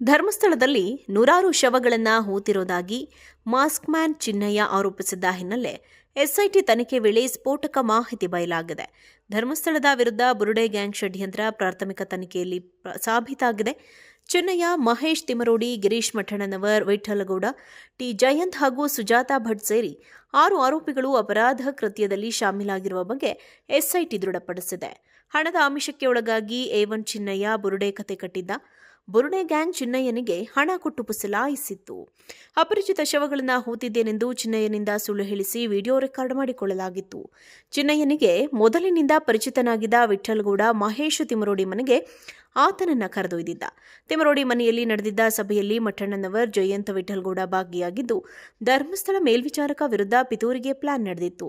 ಧರ್ಮಸ್ಥಳದಲ್ಲಿ ನೂರಾರು ಶವಗಳನ್ನು ಹೂತಿರೋದಾಗಿ ಮಾಸ್ಕ್ ಮ್ಯಾನ್ ಚಿನ್ನಯ್ಯ ಆರೋಪಿಸಿದ್ದ ಹಿನ್ನೆಲೆ ಎಸ್ಐಟಿ ತನಿಖೆ ವೇಳೆ ಸ್ಫೋಟಕ ಮಾಹಿತಿ ಬಯಲಾಗಿದೆ. ಧರ್ಮಸ್ಥಳದ ವಿರುದ್ಧ ಬುರುಡೆ ಗ್ಯಾಂಗ್ ಷಡ್ಯಂತ್ರ ಪ್ರಾಥಮಿಕ ತನಿಖೆಯಲ್ಲಿ ಸಾಬೀತಾಗಿದೆ. ಚಿನ್ನಯ್ಯ, ಮಹೇಶ್ ತಿಮರೋಡಿ ಗಿರೀಶ್ ಮಠಣ್ಣನವರ್ ವೈಠಲಗೌಡ ಟಿ ಜಯಂತ್ ಹಾಗೂ ಸುಜಾತಾ ಭಟ್ ಸೇರಿ ಆರು ಆರೋಪಿಗಳು ಅಪರಾಧ ಕೃತ್ಯದಲ್ಲಿ ಶಾಮೀಲಾಗಿರುವ ಬಗ್ಗೆ ಎಸ್ಐಟಿ ದೃಢಪಡಿಸಿದೆ. ಹಣದ ಆಮಿಷಕ್ಕೆ ಒಳಗಾಗಿ ಎ ಒನ್ ಚಿನ್ನಯ್ಯ ಬುರುಡೆ ಕತೆ ಕಟ್ಟಿದ್ದ. ಬುರುಡೆ ಗ್ಯಾಂಗ್ ಚಿನ್ನಯ್ಯನಿಗೆ ಹಣ ಕೊಟ್ಟು ಪುಸಲಾಯಿಸಿತ್ತು. ಅಪರಿಚಿತ ಶವಗಳನ್ನು ಹೂತಿದ್ದೇನೆಂದು ಚಿನ್ನಯ್ಯನಿಂದ ಸುಳ್ಳು ಹೇಳಿಸಿ ವಿಡಿಯೋ ರೆಕಾರ್ಡ್ ಮಾಡಿಕೊಳ್ಳಲಾಗಿತ್ತು. ಚಿನ್ನಯ್ಯನಿಗೆ ಮೊದಲಿನಿಂದ ಪರಿಚಿತನಾಗಿದ್ದ ವಿಠಲ್ಗೌಡ ಮಹೇಶ್ ತಿಮರೋಡಿ ಮನೆಗೆ ಆತನನ್ನ ಕರೆದೊಯ್ದಿದ್ದ. ತಿಮರೋಡಿ ಮನೆಯಲ್ಲಿ ನಡೆದಿದ್ದ ಸಭೆಯಲ್ಲಿ ಮಠಣ್ಣನವರ್ ಜಯಂತ ವಿಠಲ್ಗೌಡ ಭಾಗಿಯಾಗಿದ್ದು, ಧರ್ಮಸ್ಥಳ ಮೇಲ್ವಿಚಾರಕ ವಿರುದ್ಧ ಪಿತೂರಿಗೆ ಪ್ಲಾನ್ ನಡೆದಿತ್ತು.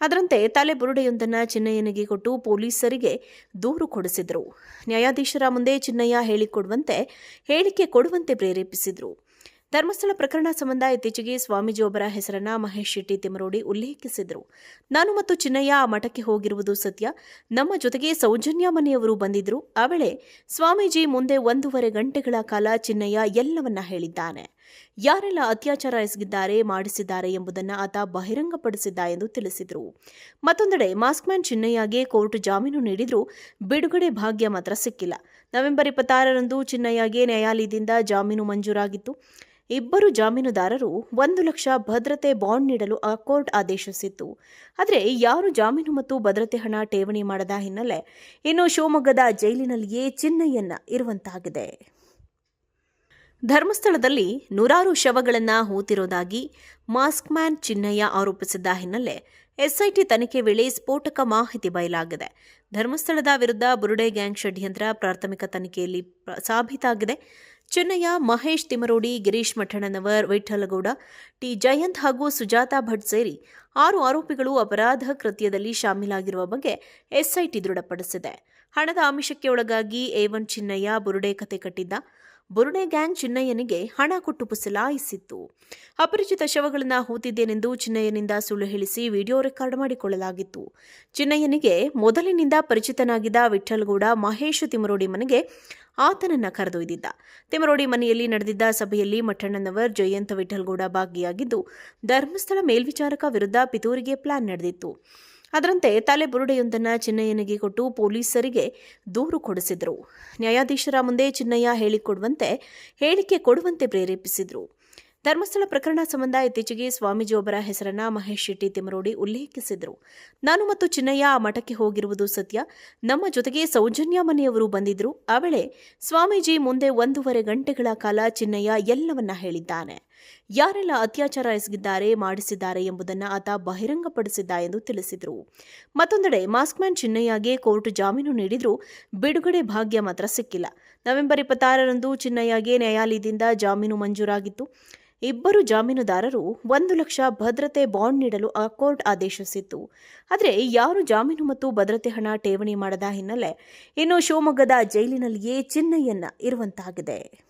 ಅದರಂತೆ ತಲೆ ಬುರುಡೆಯೊಂದನ್ನು ಚಿನ್ನಯ್ಯನಿಗೆ ಕೊಟ್ಟು ಪೊಲೀಸರಿಗೆ ದೂರು ಕೊಡಿಸಿದರು. ನ್ಯಾಯಾಧೀಶರ ಮುಂದೆ ಚಿನ್ನಯ್ಯ ಹೇಳಿಕೊಡುವಂತೆ, ಹೇಳಿಕೆ ಕೊಡುವಂತೆ ಪ್ರೇರೇಪಿಸಿದರು. ಧರ್ಮಸ್ಥಳ ಪ್ರಕರಣ ಸಂಬಂಧ ಇತ್ತೀಚೆಗೆ ಸ್ವಾಮೀಜಿ ಒಬ್ಬರ ಹೆಸರನ್ನ ಮಹೇಶ್ ಶೆಟ್ಟಿ ತಿಮರೋಡಿ ಉಲ್ಲೇಖಿಸಿದರು. ನಾನು ಮತ್ತು ಚಿನ್ನಯ್ಯ ಆ ಮಠಕ್ಕೆ ಹೋಗಿರುವುದು ಸತ್ಯ. ನಮ್ಮ ಜೊತೆಗೆ ಸೌಜನ್ಯ ಮನೆಯವರು ಬಂದಿದ್ದರು ಆ ವೇಳೆ ಸ್ವಾಮೀಜಿ ಮುಂದೆ ಒಂದೂವರೆ ಗಂಟೆಗಳ ಕಾಲ ಚಿನ್ನಯ್ಯ ಎಲ್ಲವನ್ನ ಹೇಳಿದ್ದಾನೆ. ಯಾರೆಲ್ಲ ಅತ್ಯಾಚಾರ ಎಸಗಿದ್ದಾರೆ, ಮಾಡಿಸಿದ್ದಾರೆ ಎಂಬುದನ್ನು ಆತ ಬಹಿರಂಗಪಡಿಸಿದ್ದ ಎಂದು ತಿಳಿಸಿದರು. ಮತ್ತೊಂದೆಡೆ ಮಾಸ್ಕ್ಮ್ಯಾನ್ ಚಿನ್ನಯ್ಯಗೆ ಕೋರ್ಟ್ ಜಾಮೀನು ನೀಡಿದರೂ ಬಿಡುಗಡೆ ಭಾಗ್ಯ ಮಾತ್ರ ಸಿಕ್ಕಿಲ್ಲ. ನವೆಂಬರ್ ಇಪ್ಪತ್ತಾರರಂದು ಚಿನ್ನಯ್ಯಗೆ ನ್ಯಾಯಾಲಯದಿಂದ ಜಾಮೀನು ಮಂಜೂರಾಗಿತ್ತು. ಇಬ್ಬರು ಜಾಮೀನುದಾರರು ಒಂದು ಲಕ್ಷ ಭದ್ರತೆ ಬಾಂಡ್ ನೀಡಲು ಆ ಕೋರ್ಟ್ ಆದೇಶಿಸಿತ್ತು. ಆದರೆ ಯಾರು ಜಾಮೀನು ಮತ್ತು ಭದ್ರತೆ ಹಣ ಠೇವಣಿ ಮಾಡದ ಹಿನ್ನೆಲೆ ಇನ್ನು ಶಿವಮೊಗ್ಗದ ಜೈಲಿನಲ್ಲಿಯೇ ಚಿನ್ನಯ್ಯನ್ನ ಇರುವಂತಾಗಿದೆ. ಧರ್ಮಸ್ಥಳದಲ್ಲಿ ನೂರಾರು ಶವಗಳನ್ನು ಹೂತಿರೋದಾಗಿ ಮಾಸ್ಕ್ ಮ್ಯಾನ್ ಚಿನ್ನಯ್ಯ ಆರೋಪಿಸಿದ್ದ ಹಿನ್ನೆಲೆ ಎಸ್ಐಟಿ ತನಿಖೆ ವೇಳೆ ಸ್ಫೋಟಕ ಮಾಹಿತಿ ಬಯಲಾಗಿದೆ. ಧರ್ಮಸ್ಥಳದ ವಿರುದ್ಧ ಬುರುಡೆ ಗ್ಯಾಂಗ್ ಷಡ್ಯಂತ್ರ ಪ್ರಾಥಮಿಕ ತನಿಖೆಯಲ್ಲಿ ಸಾಬೀತಾಗಿದೆ. ಚಿನ್ನಯ್ಯ, ಮಹೇಶ್ ತಿಮರೋಡಿ ಗಿರೀಶ್ ಮಠಣ್ಣನವರ್, ವೈಠಲಗೌಡ, ಟಿ ಜಯಂತ್ ಹಾಗೂ ಸುಜಾತಾ ಭಟ್ ಸೇರಿ ಆರು ಆರೋಪಿಗಳು ಅಪರಾಧ ಕೃತ್ಯದಲ್ಲಿ ಶಾಮೀಲಾಗಿರುವ ಬಗ್ಗೆ ಎಸ್ಐಟಿ ದೃಢಪಡಿಸಿದೆ. ಹಣದ ಆಮಿಷಕ್ಕೆ ಒಳಗಾಗಿ ಎ ಒನ್ ಚಿನ್ನಯ್ಯ ಬುರುಡೆ ಕತೆ ಕಟ್ಟಿದ್ದ. ಬುರುಡೆ ಗ್ಯಾಂಗ್ ಚಿನ್ನಯ್ಯನಿಗೆ ಹಣ ಕೊಟ್ಟು ಪುಸಲಾಯಿಸಿತ್ತು. ಅಪರಿಚಿತ ಶವಗಳನ್ನು ಹೂತಿದ್ದೇನೆಂದು ಚಿನ್ನಯ್ಯನಿಂದ ಸುಳ್ಳು ಹೇಳಿಸಿ ವಿಡಿಯೋ ರೆಕಾರ್ಡ್ ಮಾಡಿಕೊಳ್ಳಲಾಗಿತ್ತು. ಚಿನ್ನಯ್ಯನಿಗೆ ಮೊದಲಿನಿಂದ ಪರಿಚಿತನಾಗಿದ್ದ ವಿಠಲ್ಗೌಡ ಮಹೇಶ್ ತಿಮರೋಡಿ ಮನೆಗೆ ಆತನನ್ನ ಕರೆದೊಯ್ದಿದ್ದ. ತಿಮರೋಡಿ ಮನೆಯಲ್ಲಿ ನಡೆದಿದ್ದ ಸಭೆಯಲ್ಲಿ ಮಠಣ್ಣನವರ್ ಜಯಂತ ವಿಠಲ್ಗೌಡ ಭಾಗಿಯಾಗಿದ್ದು, ಧರ್ಮಸ್ಥಳ ಮೇಲ್ವಿಚಾರಕ ವಿರುದ್ಧ ಪಿತೂರಿಗೆ ಪ್ಲಾನ್ ನಡೆದಿತ್ತು. ಅದರಂತೆ ತಲೆ ಬುರುಡೆಯೊಂದನ್ನು ಚಿನ್ನಯ್ಯನಿಗೆ ಕೊಟ್ಟು ಪೊಲೀಸರಿಗೆ ದೂರು ಕೊಡಿಸಿದರು. ನ್ಯಾಯಾಧೀಶರ ಮುಂದೆ ಚಿನ್ನಯ್ಯ ಹೇಳಿಕೊಡುವಂತೆ, ಹೇಳಿಕೆ ಕೊಡುವಂತೆ ಪ್ರೇರೇಪಿಸಿದರು. ಧರ್ಮಸ್ಥಳ ಪ್ರಕರಣ ಸಂಬಂಧ ಇತ್ತೀಚೆಗೆ ಸ್ವಾಮೀಜಿ ಒಬ್ಬರ ಹೆಸರನ್ನ ಮಹೇಶ್ ಶೆಟ್ಟಿ ತಿಮರೋಡಿ ಉಲ್ಲೇಖಿಸಿದರು. ನಾನು ಮತ್ತು ಚಿನ್ನಯ್ಯ ಆ ಮಠಕ್ಕೆ ಹೋಗಿರುವುದು ಸತ್ಯ. ನಮ್ಮ ಜೊತೆಗೆ ಸೌಜನ್ಯ ಮನೆಯವರು ಬಂದಿದ್ರು. ಆ ವೇಳೆ ಸ್ವಾಮೀಜಿ ಮುಂದೆ ಒಂದೂವರೆ ಗಂಟೆಗಳ ಕಾಲ ಚಿನ್ನಯ್ಯ ಎಲ್ಲವನ್ನ ಹೇಳಿದ್ದಾನೆ. ಯಾರೆಲ್ಲ ಅತ್ಯಾಚಾರ ಎಸಗಿದ್ದಾರೆ, ಮಾಡಿಸಿದ್ದಾರೆ ಎಂಬುದನ್ನು ಆತ ಬಹಿರಂಗಪಡಿಸಿದ್ದ ಎಂದು ತಿಳಿಸಿದರು. ಮತ್ತೊಂದೆಡೆ ಮಾಸ್ಕ್ಮ್ಯಾನ್ ಚಿನ್ನಯ್ಯಗೆ ಕೋರ್ಟ್ ಜಾಮೀನು ನೀಡಿದರೂ ಬಿಡುಗಡೆ ಭಾಗ್ಯ ಮಾತ್ರ ಸಿಕ್ಕಿಲ್ಲ. ನವೆಂಬರ್ ಇಪ್ಪತ್ತಾರರಂದು ಚಿನ್ನಯ್ಯಗೆ ನ್ಯಾಯಾಲಯದಿಂದ ಜಾಮೀನು ಮಂಜೂರಾಗಿತ್ತು. ಇಬ್ಬರು ಜಾಮೀನುದಾರರು ಒಂದು ಲಕ್ಷ ಭದ್ರತೆ ಬಾಂಡ್ ನೀಡಲು ಆ ಕೋರ್ಟ್ ಆದೇಶಿಸಿತ್ತು. ಆದರೆ ಯಾರು ಜಾಮೀನು ಮತ್ತು ಭದ್ರತೆ ಹಣ ಠೇವಣಿ ಮಾಡದ ಹಿನ್ನೆಲೆ ಇನ್ನು ಶಿವಮೊಗ್ಗದ ಜೈಲಿನಲ್ಲಿಯೇ ಚಿನ್ನಯ್ಯನ್ನ ಇರುವಂತಾಗಿದೆ.